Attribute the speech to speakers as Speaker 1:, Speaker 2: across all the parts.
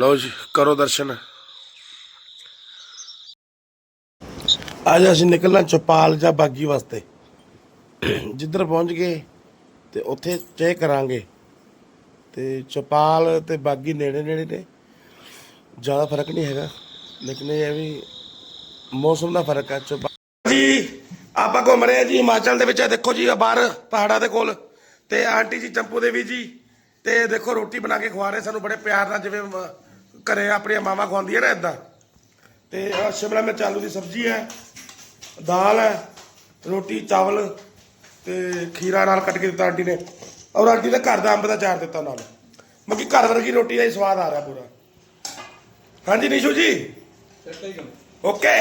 Speaker 1: ਲਓ ਜੀ, ਕਰੋ ਦਰਸ਼ਨ। ਅੱਜ ਅਸੀਂ ਨਿਕਲਣਾ ਚੌਪਾਲ ਜਾਂ ਬਾਗੀ ਵਾਸਤੇ। ਜਿੱਧਰ ਪਹੁੰਚ ਗਏ ਤੇ ਉੱਥੇ ਚੈੱਕ ਕਰਾਂਗੇ। ਤੇ ਚੌਪਾਲ ਤੇ ਬਾਗੀ ਨੇੜੇ ਨੇੜੇ ਨੇ। ਜ਼ਿਆਦਾ ਫ਼ਰਕ ਨਹੀਂ ਹੈਗਾ, ਲੇਕਿਨ ਇਹ ਹੈ ਵੀ ਮੌਸਮ ਦਾ ਫ਼ਰਕ ਹੈ ਚੌਪਾਲ। ਜੀ, ਆਪਾਂ ਘੁੰਮ ਰਹੇ ਹਾਂ ਜੀ ਹਿਮਾਚਲ ਦੇ ਵਿੱਚ। ਇਹ ਦੇਖੋ ਜੀ, ਆਹ ਬਾਹਰ ਪਹਾੜਾਂ ਦੇ ਕੋਲ। ਤੇ ਆਂਟੀ ਜੀ, ਚੰਪੂ ਦੇਵੀ ਜੀ, ਤੇ ਦੇਖੋ ਰੋਟੀ ਬਣਾ ਕੇ ਖਵਾ ਰਹੇ। ਸਾਨੂੰ ਬੜੇ ਪਿਆਰ ਨਾਲ ਜਿਵੇਂ ਮ- ਘਰੇ ਆਪਣੀਆਂ ਮਾਵਾਂ ਖਵਾਉਂਦੀਆਂ ਨਾ ਇਦਾਂ ਤੇ ਆਹ ਸ਼ਿਮਲਾ ਮਿਰਚ ਆਲੂ ਦੀ ਸਬਜ਼ੀ ਹੈ ਦਾਲ ਹੈ ਰੋਟੀ ਚਾਵਲ ਤੇ ਖੀਰਾ ਨਾਲ ਕੱਟ ਕੇ ਦਿੱਤਾ ਆਂਟੀ ਨੇ ਔਰ ਆਂਟੀ ਨੇ ਘਰ ਦਾ ਅੰਬ ਦਾ ਚਾਰ ਦਿੱਤਾ ਨਾਲ ਮੱਕੀ ਘਰ ਵਰਗੀ ਰੋਟੀ ਦਾ ਹੀ ਸਵਾਦ ਆ ਰਿਹਾ ਪੂਰਾ ਹਾਂਜੀ Nishu ji okay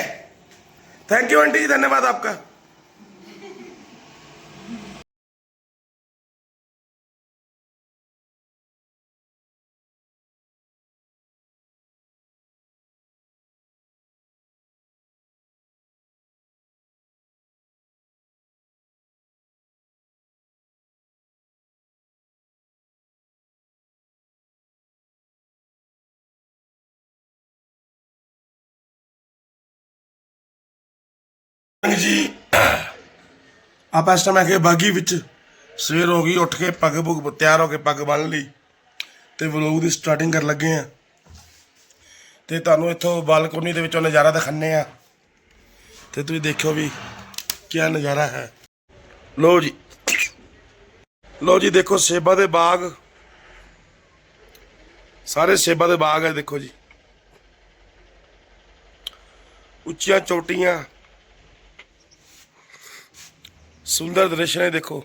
Speaker 1: thank you aunty ji धन्यवाद आपका ਜੀ। ਆਪਾਂ ਇਸ ਟਾਈਮ ਆ ਕੇ ਬਾਗੀ ਵਿੱਚ। ਸਵੇਰ ਹੋ ਗਈ, ਉੱਠ ਕੇ ਪੱਗ ਪੁੱਗ ਤਿਆਰ ਹੋ ਕੇ ਪੱਗ ਬੰਨ ਲਈ ਤੇ ਵਲੋਗ ਦੀ ਸਟਾਰਟਿੰਗ ਕਰਨ ਲੱਗੇ ਆ। ਤੇ ਤੁਹਾਨੂੰ ਇੱਥੋਂ ਬਾਲਕੋਨੀ ਦੇ ਵਿੱਚੋਂ ਨਜ਼ਾਰਾ ਦਿਖਾਣੇ ਆ। ਤੇ ਤੁਸੀਂ ਦੇਖਿਓ ਵੀ ਕੀ ਨਜ਼ਾਰਾ ਹੈ। ਲੋ ਜੀ। ਲੋ ਜੀ, ਦੇਖੋ ਸੇਬਾਂ ਦੇ ਬਾਗ। ਸਾਰੇ ਸੇਬਾਂ ਦੇ ਬਾਗ ਹੈ ਦੇਖੋ ਜੀ। ਉੱਚੀਆਂ ਚੋਟੀਆਂ। ਸੁੰਦਰ ਦ੍ਰਿਸ਼ ਹੈ ਦੇਖੋ।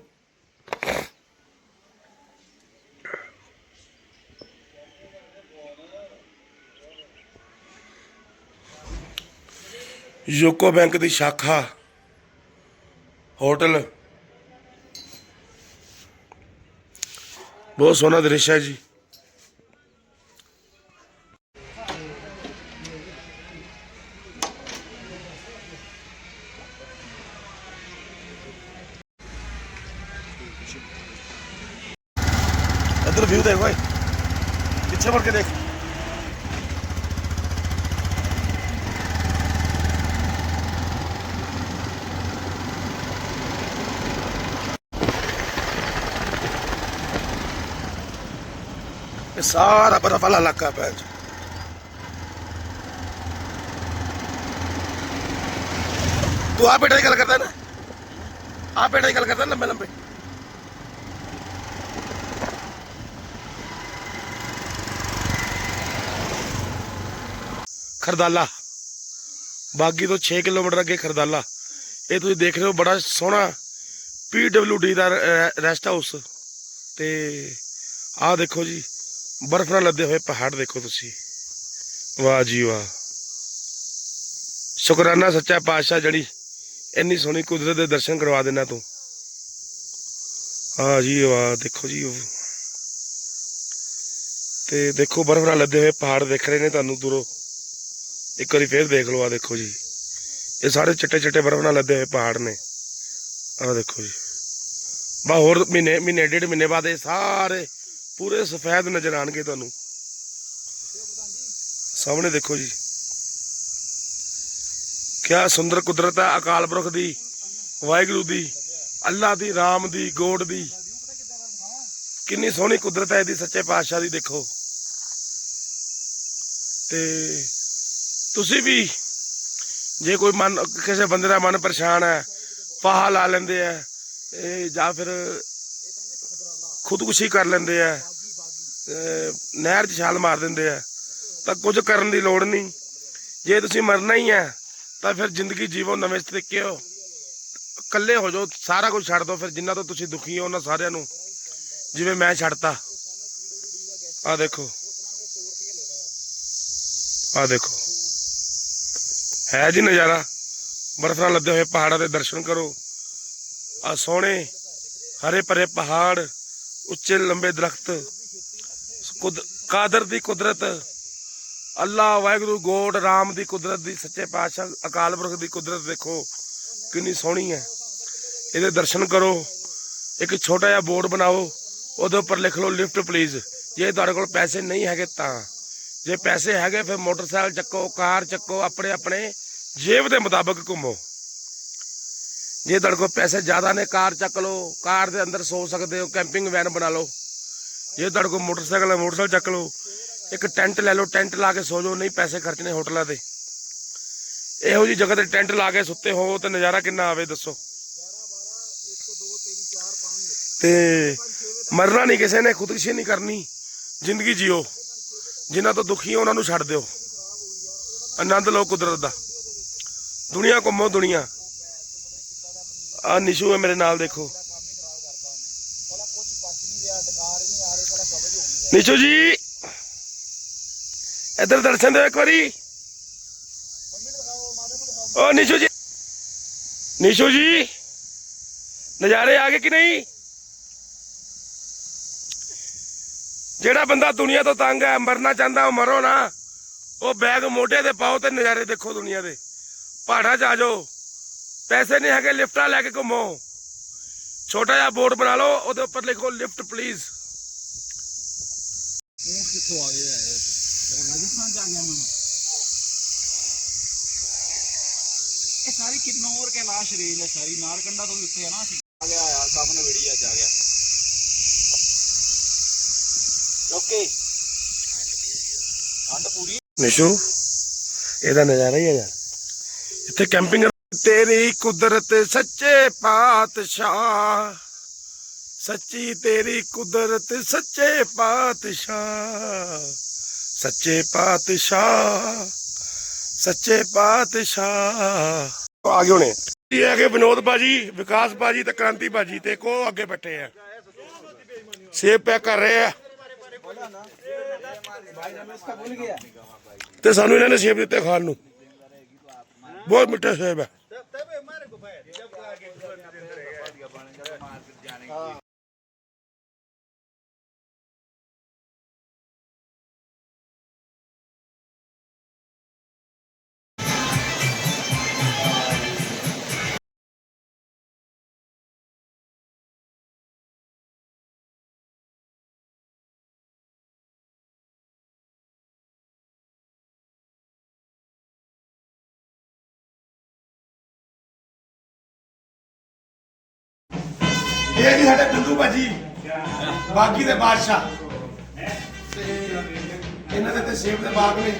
Speaker 1: ਯੂਕੋ ਬੈਂਕ ਦੀ ਸ਼ਾਖਾ ਹੋਟਲ। ਬਹੁਤ ਸੋਹਣਾ ਦ੍ਰਿਸ਼ ਹੈ ਜੀ। इधर व्यू देखो भाई। पीछे मुड़ के देख। सारा बर्फ़ वाला इलाका है तू आप बेटा गल करता है ना? आप बेटा गल करता है लंबे लंबे ਖਰਦਾਲਾ। ਬਾਗੀ ਤੋਂ 6 ਕਿਲੋਮੀਟਰ ਅੱਗੇ ਖਰਦਾਲਾ। ਇਹ ਤੁਸੀਂ ਦੇਖ ਰਹੇ ਹੋ, ਬੜਾ ਸੋਹਣਾ ਡੀ ਦਾ ਰੈਸਟ ਹਾਊਸ ਤੇ ਆਹ ਦੇਖੋ ਜੀ, ਬਰਫ਼ ਨਾਲ ਲੱਦੇ ਹੋਏ ਪਹਾੜ ਦੇਖੋ ਤੁਸੀਂ। ਵਾਹ ਜੀ ਵਾਹ। ਸ਼ੁਕਰਾਨਾ ਸੱਚਾ ਪਾਤਸ਼ਾਹ ਜਿਹੜੀ ਇੰਨੀ ਸੋਹਣੀ ਕੁਦਰਤ ਦੇ ਦਰਸ਼ਨ ਕਰਵਾ ਦੇਣਾ ਤੂੰ। ਆਹ ਜੀ ਵਾਹ, ਦੇਖੋ ਜੀ। ਤੇ ਦੇਖੋ, ਬਰਫ਼ ਨਾਲ ਲੱਦੇ ਹੋਏ ਪਹਾੜ ਦੇਖ ਰਹੇ ਨੇ ਤੁਹਾਨੂੰ ਦੂਰੋਂ। ਇੱਕ ਵਾਰੀ ਫੇਰ ਦੇਖ ਲਓ ਆ ਦੇਖੋ ਜੀ। ਇਹ ਸਾਰੇ ਚਿੱਟੇ ਚਿੱਟੇ ਬਰਫ਼ ਨਾਲ ਲੱਦੇ ਹੋਏ ਪਹਾੜ ਨੇ। ਆ ਦੇਖੋ ਜੀ। ਬਾ ਹੋਰ ਮਹੀਨੇ ਮਹੀਨੇ, ਡੇਢ ਮਹੀਨੇ ਬਾਅਦ ਇਹ ਸਾਰੇ ਪੂਰੇ ਸਫੈਦ ਨਜ਼ਰ ਆਣਗੇ ਤੁਹਾਨੂੰ। ਸਾਹਮਣੇ ਦੇਖੋ ਜੀ। ਕਿਆ ਸੁੰਦਰ ਕੁਦਰਤ ਹੈ ਅਕਾਲ ਪੁਰਖ ਦੀ, ਵਾਹਿਗੁਰੂ ਦੀ ਅੱਲਾ ਦੀ, ਰਾਮ ਦੀ, ਗੋਡ ਦੀ। ਕਿੰਨੀ ਸੋਹਣੀ ਕੁਦਰਤ ਹੈ ਇਹਦੀ, ਸੱਚੇ ਪਾਤਸ਼ਾਹ ਦੀ, ਦੇਖੋ। ਤੇ ਤੁਸੀਂ ਵੀ ਜੇ ਕੋਈ ਮਨ, ਕਿਸੇ ਬੰਦੇ ਦਾ ਮਨ ਪਰੇਸ਼ਾਨ ਹੈ, ਫਾਹਾ ਲਾ ਲੈਂਦੇ ਆ, ਇਹ ਜਾਂ ਫਿਰ ਖੁਦਕੁਸ਼ੀ ਕਰ ਲੈਂਦੇ ਆ ਨਹਿਰ 'ਚ ਛਾਲ ਮਾਰ ਦਿੰਦੇ ਆ, ਤਾਂ ਕੁਝ ਕਰਨ ਦੀ ਲੋੜ ਨਹੀਂ। ਜੇ ਤੁਸੀਂ ਮਰਨਾ ਹੀ ਹੈ, ਤਾਂ ਫਿਰ ਜ਼ਿੰਦਗੀ ਜੀਵੋ ਨਵੇਂ ਤਰੀਕੇ ਹੋ। ਇਕੱਲੇ ਹੋ ਜਾਓ, ਸਾਰਾ ਕੁਝ ਛੱਡ ਦਿਓ, ਫਿਰ ਜਿੰਨਾ ਤੋਂ ਤੁਸੀਂ ਦੁਖੀ ਹੋ, ਉਹਨਾਂ ਸਾਰਿਆਂ ਨੂੰ ਜਿਵੇਂ ਮੈਂ ਛੱਡਤਾ। ਆ ਦੇਖੋ। ਆ ਦੇਖੋ। ਹੈ ਜੀ ਨਜ਼ਾਰਾ। ਬਰਫ਼ ਨਾਲ ਲੱਦੇ ਹੋਏ ਪਹਾੜਾਂ ਦੇ ਦਰਸ਼ਨ ਕਰੋ। ਆ ਸੋਹਣੇ ਹਰੇ ਭਰੇ ਪਹਾੜ, ਉੱਚੇ ਲੰਬੇ ਦਰਖਤ, ਕੁਦ, ਕਾਦਰ ਦੀ ਕੁਦਰਤ ਅੱਲਾ ਵਾਹਿਗੁਰੂ ਗੋਡ ਰਾਮ ਦੀ ਕੁਦਰਤ ਦੀ, ਸੱਚੇ ਪਾਤਸ਼ਾਹ ਅਕਾਲ ਪੁਰਖ ਦੀ ਕੁਦਰਤ ਦੇਖੋ, ਕਿੰਨੀ ਸੋਹਣੀ ਹੈ। ਇਹਦੇ ਦਰਸ਼ਨ ਕਰੋ, ਇੱਕ ਛੋਟਾ ਜਿਹਾ ਬੋਰਡ ਬਣਾਓ, ਉਹਦੇ ਉੱਪਰ ਲਿਖ ਲਓ ਲਿਫਟ ਪਲੀਜ਼ ਜੇ ਤੁਹਾਡੇ ਕੋਲ ਪੈਸੇ ਨਹੀਂ ਹੈਗੇ ਤਾਂ। ਜੇ ਪੈਸੇ ਹੈਗੇ, ਫਿਰ ਮੋਟਰਸਾਈਕਲ ਚੱਕੋ, ਕਾਰ ਚੱਕੋ, ਆਪਣੇ ਆਪਣੇ ਜੇਬ ਦੇ ਮੁਤਾਬਕ ਘੁੰਮੋ। ਜੇ ਤੁਹਾਡੇ ਕੋਲ ਪੈਸੇ ਜ਼ਿਆਦਾ ਨੇ, ਕਾਰ ਚੱਕ ਲਓ, ਕਾਰ ਦੇ ਅੰਦਰ ਸੋ ਸਕਦੇ ਹੋ, ਕੈਂਪਿੰਗ ਵੈਨ ਬਣਾ ਲਓ। ਜੇ ਤੁਹਾਡੇ ਕੋਲ ਮੋਟਰਸਾਈਕਲ ਹੈ, ਮੋਟਰਸਾਈਕਲ ਚੱਕ ਲਓ। ਇੱਕ ਟੈਂਟ ਲੈ ਲਓ, ਟੈਂਟ ਲਾ ਕੇ ਸੋ ਜਾਓ, ਨਹੀਂ ਪੈਸੇ ਖਰਚਣੇ ਹੋਟਲਾਂ ਤੇ ਇਹੋ ਜੀ ਜਗ੍ਹਾ ਤੇ ਟੈਂਟ ਲਾ ਕੇ ਸੁੱਤੇ ਹੋ ਤੇ ਨਜ਼ਾਰਾ ਕਿੰਨਾ ਆਵੇ, ਦੱਸੋ। ਤੇ ਮਰਨਾ ਨਹੀਂ ਕਿਸੇ ਨੇ, ਖੁਦਕੁਸ਼ੀ ਨਹੀਂ ਕਰਨੀ, ਜ਼ਿੰਦਗੀ ਜਿਓ। ਜਿਨ੍ਹਾਂ ਤੋਂ ਦੁਖੀ ਹੋ ਉਹਨਾਂ ਨੂੰ ਛੱਡ ਦਿਓ। ਆਨੰਦ ਲਓ ਕੁਦਰਤ ਦਾ। ਦੁਨੀਆ ਘੁੰਮੋ ਦੁਨੀਆ। ਆ ਨਿਸ਼ੂ ਹੈ ਮੇਰੇ ਨਾਲ, ਦੇਖੋ। ਨਿਸ਼ੂ ਜੀ! ਇੱਧਰ ਦਰਸ਼ਨ ਦਿਓ ਇੱਕ ਵਾਰੀ। ਓ ਨਿਸ਼ੂ ਜੀ! ਨਿਸ਼ੂ ਜੀ! ਨਜ਼ਾਰੇ ਆ ਗਏ ਕਿ ਨਹੀਂ? ਜਿਹੜਾ ਬੰਦਾ ਦੁਨੀਆ ਤੋਂ ਤੰਗ ਹੈ, ਮਰਨਾ ਚਾਹੁੰਦਾ, ਉਹ ਮਰੋ ਨਾ। ਉਹ ਬੈਗ ਮੋਢੇ ਤੇ ਪਾਓ ਤੇ ਨਜ਼ਾਰੇ ਦੇਖੋ ਦੁਨੀਆ ਦੇ। ਪਹਾੜਾਂ 'ਚ ਆ ਜਾਓ। ਪੈਸੇ ਨਹੀਂ ਹੈਗੇ, ਲਿਫਟਾਂ ਲੈ ਕੇ ਘੁੰਮੋ। ਛੋਟਾ ਜਿਹਾ ਬੋਰਡ ਬਣਾ ਲਓ, ਉਹਦੇ ਉੱਪਰ ਲਿਖੋ ਲਿਫਟ ਪਲੀਜ਼
Speaker 2: ਊਂਟ ਕਿੱਥੋਂ ਆ ਗਿਆ ਹੈ ਰਾਜਸਥਾਨ ਚ ਆ ਗਿਆ ਮੈਂ ਇਹ ਸਾਰੀ ਕਿੰਨੌਰ ਕੈਲਾਸ਼ ਰੇਂਜ ਹੈ, ਸਾਰੀ। ਨਾਰਕੰਡਾ ਤੋਂ ਵੀ ਉੱਤੇ ਹੈ ਨਾ ਅਸੀਂ। ਆ ਗਿਆ ਯਾਰ ਸਾਹਮਣੇ ਵੀਡੀਓ ਚ ਆ ਗਿਆ। ਓਕੇ। ਠੰਡ ਪੂਰੀ।
Speaker 1: ਨਿਸ਼ੂ, ਇਹਦਾ ਨਜ਼ਾਰਾ ਹੀ ਹੈ ਯਾਰ। ਇੱਥੇ ਕੈਂਪਿੰਗ ਤੇਰੀ ਕੁਦਰਤ ਸੱਚੇ ਪਾਤਸ਼ਾਹ। ਸੱਚੀ ਤੇਰੀ ਕੁਦਰਤ ਸੱਚੇ ਪਾਤਸ਼ਾਹ। ਸੱਚੇ ਪਾਤਸ਼ਾਹ ਸੱਚੇ ਪਾਤਸ਼ਾਹ। ਆਗੇ ਹੋਣੇ। ਇਹ ਹੈਗੇ ਵਿਨੋਦ ਬਾਜੀ, ਵਿਕਾਸ ਬਾਜੀ ਤੇ ਕ੍ਰਾਂਤੀ ਬਾਜੀ ਤੇ ਕੋ ਅੱਗੇ ਬੈਠੇ ਆ। ਸੇਬ ਪੈਕ ਕਰ ਰਹੇ ਆ। ਤੇ ਸਾਨੂੰ ਇਹਨਾਂ ਨੇ ਸੇਬ ਦਿੱਤੇ ਖਾਣ ਨੂੰ। ਬਹੁਤ ਮਿੱਠਾ ਸੇਬ ਹੈ ਇਹ ਜੀ ਸਾਡੇ ਬਿੰਦੂ ਭਾਜੀ, ਬਾਗੀ ਦੇ ਬਾਦਸ਼ਾਹ। ਇਹਨਾਂ ਦੇ ਤੇ ਸੇਬ ਦੇ ਬਾਗ ਨੇ।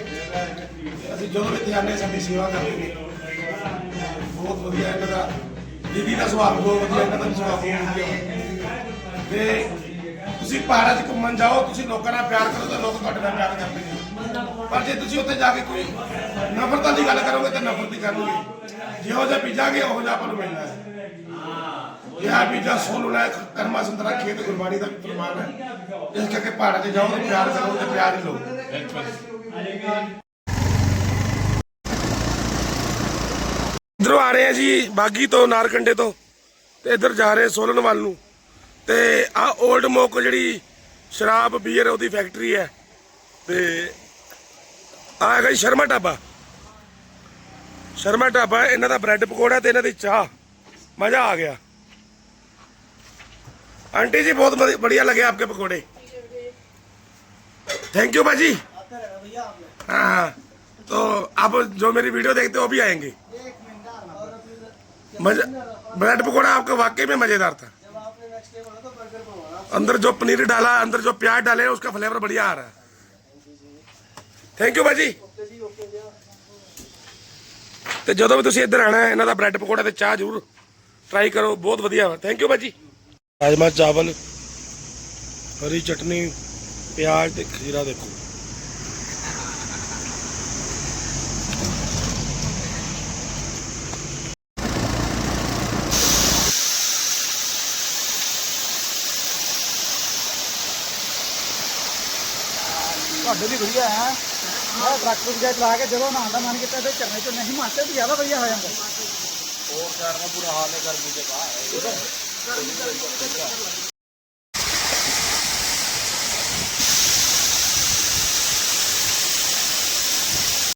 Speaker 1: ਅਸੀਂ ਜਦੋਂ ਵੀ ਧਿਆਨੇ ਸਾਡੀ ਸੇਵਾ ਕਰਦੇ ਨੇ। ਬਹੁਤ ਵਧੀਆ ਇਹਨਾਂ ਦਾ, ਦੀਦੀ ਦਾ ਸੁਭਾਅ ਬਹੁਤ ਵਧੀਆ, ਇਹਨਾਂ ਦਾ ਸੁਭਾਅ ਬਹੁਤ ਵਧੀਆ। ਤੇ ਤੁਸੀਂ ਪਹਾੜਾਂ 'ਚ ਘੁੰਮਣ ਜਾਓ, ਤੁਸੀਂ ਲੋਕਾਂ ਨਾਲ ਪਿਆਰ ਕਰੋ ਤਾਂ ਲੋਕ ਤੁਹਾਡੇ ਨਾਲ ਪਿਆਰ ਕਰਦੇ ਨੇ। ਪਰ ਜੇ ਤੁਸੀਂ ਉੱਥੇ ਜਾ ਕੇ ਕੋਈ ਨਫ਼ਰਤਾਂ ਦੀ ਗੱਲ ਕਰੋਗੇ ਤਾਂ ਨਫ਼ਰਤ ਹੀ ਕਰਨਗੇ। ਜਿਹੋ ਜਿਹਾ ਬੀਜਾਂਗੇ ਉਹੋ ਜਿਹਾ ਆਪਾਂ ਨੂੰ ਮਿਲਣਾ ਹੈ। ਇਹ ਬੀਜਾ ਸੋਨ ਲੈ ਕਰਮਾ ਸੰਤਰਾ ਖੇਤ ਗੁਰਬਾਣੀ ਦਾ ਵੀ ਹੈ। ਇਸ ਕਰਕੇ ਪਹਾੜਾਂ 'ਚ ਜਾਓ ਤੇ ਪਿਆਰ ਕਰੋ ਤੇ ਪਿਆਰ ਹੀ ਲਓ। ਇਧਰੋਂ ਆ ਰਹੇ ਆ ਜੀ, ਬਾਗੀ ਤੋਂ, ਨਾਰਕੰਡੇ ਤੋਂ ਤੇ ਇਧਰ ਜਾ ਰਹੇ ਸੋਲਨ ਵੱਲ ਨੂੰ। ਤੇ ਆ 올ਡ ਮੋਕ ਜਿਹੜੀ ਸ਼ਰਾਬ ਬੀਅਰ ਉਹਦੀ ਫੈਕਟਰੀ ਹੈ ਤੇ ਆ ਹੈਗਾ ਸ਼ਰਮਾ ਢਾਬਾ। ਸ਼ਰਮਾ ਢਾਬਾ ਇਹਨਾਂ ਦਾ ਬ੍ਰੈਡ ਪਕੌੜਾ ਤੇ ਇਹਨਾਂ ਦੀ ਚਾਹ। ਮਜ਼ਾ ਆ ਗਿਆ। ਆਂਟੀ ਜੀ ਬਹੁਤ ਵਧੀਆ ਲੱਗੇ ਆਪਕੇ ਪਕੌੜੇ। ਥੈਂਕ ਯੂ भाजी हाँ तो आप जो मेरी वीडियो देखते हो वो भी आएंगे मजा ब्रेड पकौड़ा आपका वाकई में मज़ेदार अंदर जो पनीर डाला अंदर जो प्याज डाले उसका फ्लेवर बढ़िया आ रहा है थैंक यू भाजी ਤੇ ਜਦੋਂ ਵੀ ਤੁਸੀਂ ਇੱਧਰ ਆਣਾ ਹੈ ਇਹਨਾਂ ਦਾ ਬ੍ਰੈਡ ਪਕੌੜਾ ਤੇ ਚਾਹ ਜ਼ਰੂਰ ਟਰਾਈ ਕਰੋ ਬਹੁਤ ਵਧੀਆ ਵਾ ਥੈਂਕ ਯੂ ਭਾਜੀ ਰਾਜਮਾ ਚਾਵਲ ਹਰੀ ਚਟਨੀ ਪਿਆਜ਼ ਤੇ ਖੀਰਾ ਦੇਖੋ
Speaker 2: ਤੁਹਾਡੇ ਵੀ ਵਧੀਆ ਹੈ। ਮੈਂ ਟਰੱਕ ਵਗੈਰਾ ਚਲਾ ਕੇ ਜਦੋਂ ਨਹਾਉਣ ਦਾ ਮਨ ਕੀਤਾ ਤੇ ਝਰਨੇ ਚ ਨਹੀਂ ਹਿਮਾਚਲ ਤੋਂ ਜ਼ਿਆਦਾ ਵਧੀਆ ਹੋ ਜਾਂਦਾ। ਹੋਰ ਸ਼ਹਿਰ ਦਾ ਬੁਰਾ ਹਾਲ ਹੈ ਗਰਮੀ ਦੇ ਬਾਹਰ।